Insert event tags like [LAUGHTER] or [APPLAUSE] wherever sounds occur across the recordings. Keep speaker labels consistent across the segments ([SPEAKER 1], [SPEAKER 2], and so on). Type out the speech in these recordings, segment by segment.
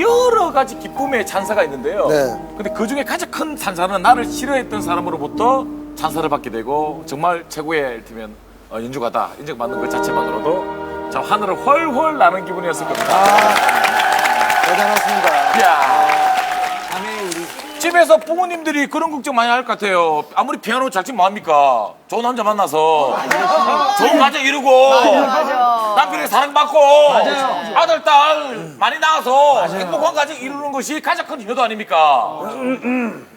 [SPEAKER 1] 여러 가지 기쁨의 찬사가 있는데요.
[SPEAKER 2] 네.
[SPEAKER 1] 근데 그 중에 가장 큰 찬사는 나를 싫어했던 사람으로부터 찬사를 받게 되고 정말 최고의 팀면 어, 연주가다 인정받는 것 자체만으로도 참 하늘을 훨훨 나는 기분이었을 겁니다.
[SPEAKER 2] 대단하십니다.
[SPEAKER 1] 이야. 집에서 부모님들이 그런 걱정 많이 할 것 같아요. 아무리 피아노 잘 치면 뭐합니까? 좋은 남자 만나서 좋은 가정 이루고 남 편에게 사랑받고 아들, 딸 많이 낳아서 행복한 가정 이루는 것이 가장 큰 효도 아닙니까?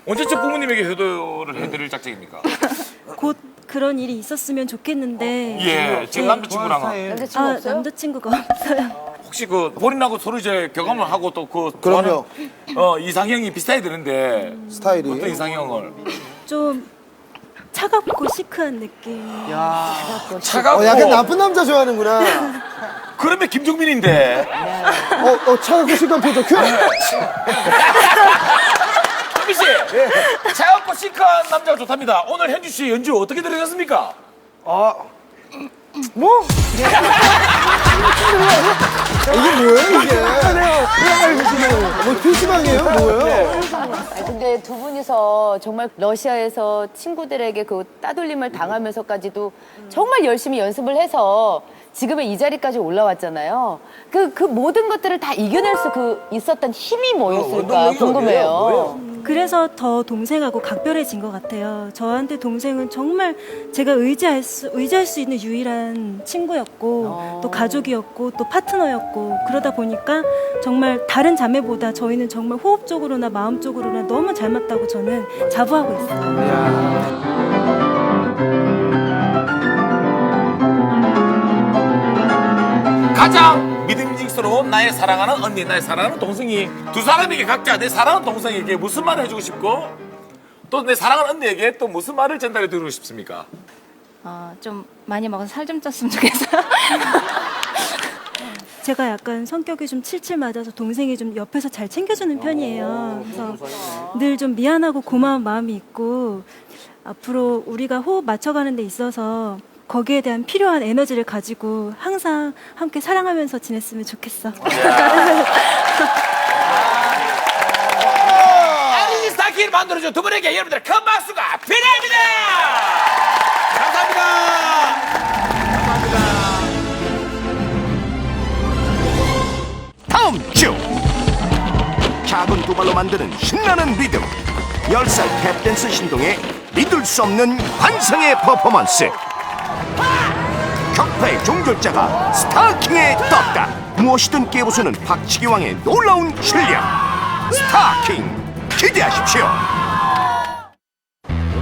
[SPEAKER 1] 언제쯤 부모님에게 효도를 해드릴 작정입니까? [LAUGHS]
[SPEAKER 3] 곧 그런 일이 있었으면 좋겠는데
[SPEAKER 1] 예, 지금
[SPEAKER 3] 네.
[SPEAKER 1] 남자친구랑은
[SPEAKER 4] 남자친구
[SPEAKER 3] 아
[SPEAKER 4] 없어요?
[SPEAKER 3] 남자친구가 없어요.
[SPEAKER 1] 혹시 그 본인하고 서로 이제 교감을 하고 또그
[SPEAKER 2] 그럼요.
[SPEAKER 1] 어, 이상형이 비슷해야 되는데
[SPEAKER 2] 스타일이.
[SPEAKER 1] 어떤 이상형을
[SPEAKER 3] 좀 차갑고 시크한 느낌.
[SPEAKER 1] 차가워.
[SPEAKER 2] 어, 약간 나쁜 남자 좋아하는구나. [LAUGHS]
[SPEAKER 1] 그러면 김종민인데.
[SPEAKER 2] 어, 어, 차갑고 시간 표정 큐.
[SPEAKER 1] 현미 씨, 차갑고 시크한 남자가 좋답니다. 오늘 현주 씨 연주 어떻게 들으셨습니까?
[SPEAKER 2] 뭐? [LAUGHS] 이게 뭐예요, 이게? 뭐 PC방이에요? 뭐예요?
[SPEAKER 4] 아니, 근데 두 분이서 정말 러시아에서 친구들에게 그 따돌림을 당하면서까지도 정말 열심히 연습을 해서 지금의 이 자리까지 올라왔잖아요. 그, 그 모든 것들을 다 이겨낼 수 그 있었던 힘이 뭐였을까 궁금해요.
[SPEAKER 3] 그래서 더 동생하고 각별해진 것 같아요. 저한테 동생은 정말 제가 의지할 수, 의지할 수 있는 유일한 친구였고 또 가족이었고 또 파트너였고 그러다 보니까 정말 다른 자매보다 저희는 정말 호흡적으로나 마음적으로나 너무 잘 맞다고 저는 자부하고 있어요.
[SPEAKER 1] 가장 믿음직스러운 나의 사랑하는 언니, 나의 사랑하는 동생이 두 사람에게 각자 내 사랑하는 동생에게 무슨 말을 해주고 싶고 또 내 사랑하는 언니에게 또 무슨 말을 전달해 드리고 싶습니까?
[SPEAKER 5] 어, 좀 많이 먹어서 살 좀 쪘으면 좋겠어요. [LAUGHS]
[SPEAKER 3] 제가 약간 성격이 좀 칠칠 맞아서 동생이 좀 옆에서 잘 챙겨주는 편이에요. 그래서 늘 좀 미안하고 고마운 마음이 있고 앞으로 우리가 호흡 맞춰가는 데 있어서 거기에 대한 필요한 에너지를 가지고 항상 함께 사랑하면서 지냈으면 좋겠어.
[SPEAKER 1] 아리스타키를 만들어준 두 분에게 여러분들의 큰 박수가 필요합니다! 감사합니다!
[SPEAKER 6] 다음 주 작은 두 발로 만드는 신나는 리듬 10살 탭댄스 신동의 믿을 수 없는 환상의 퍼포먼스 격파의 종결자가 스타킹에 떴다 무엇이든 깨부수는 박치기 왕의 놀라운 실력 스타킹 기대하십시오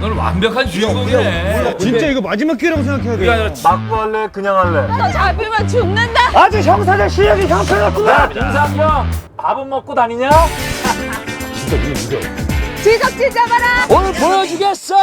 [SPEAKER 1] 오늘 완벽한 주인공이네.
[SPEAKER 7] 진짜 이거 마지막 기회라고 생각해야 돼.
[SPEAKER 1] 막고 할래, 그냥 할래?
[SPEAKER 4] 잡히면 죽는다.
[SPEAKER 7] 아직 형사적 실력이 형편없구나.
[SPEAKER 1] 김상경, 밥은 먹고 다니냐?
[SPEAKER 4] 지석진 잡아라.
[SPEAKER 1] 오늘 보여주겠어!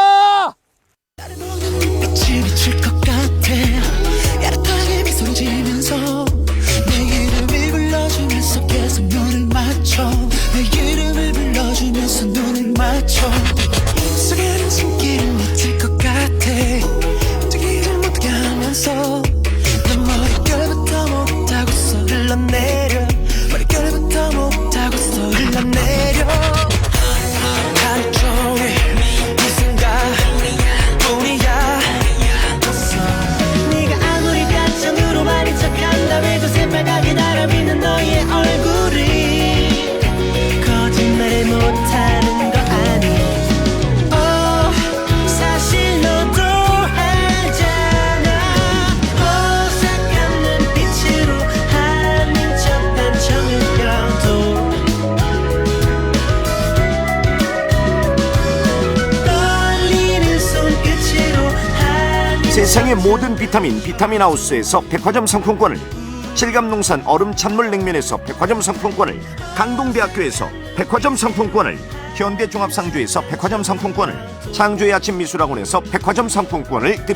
[SPEAKER 6] 세상의 모든 비타민 비타민 하우스에서 백화점 상품권을 실감농산 얼음 찬물 냉면에서 백화점 상품권을 강동대학교에서 백화점 상품권을 현대종합상주에서 백화점 상품권을 창조의 아침 미술학원에서 백화점 상품권을 드립니다.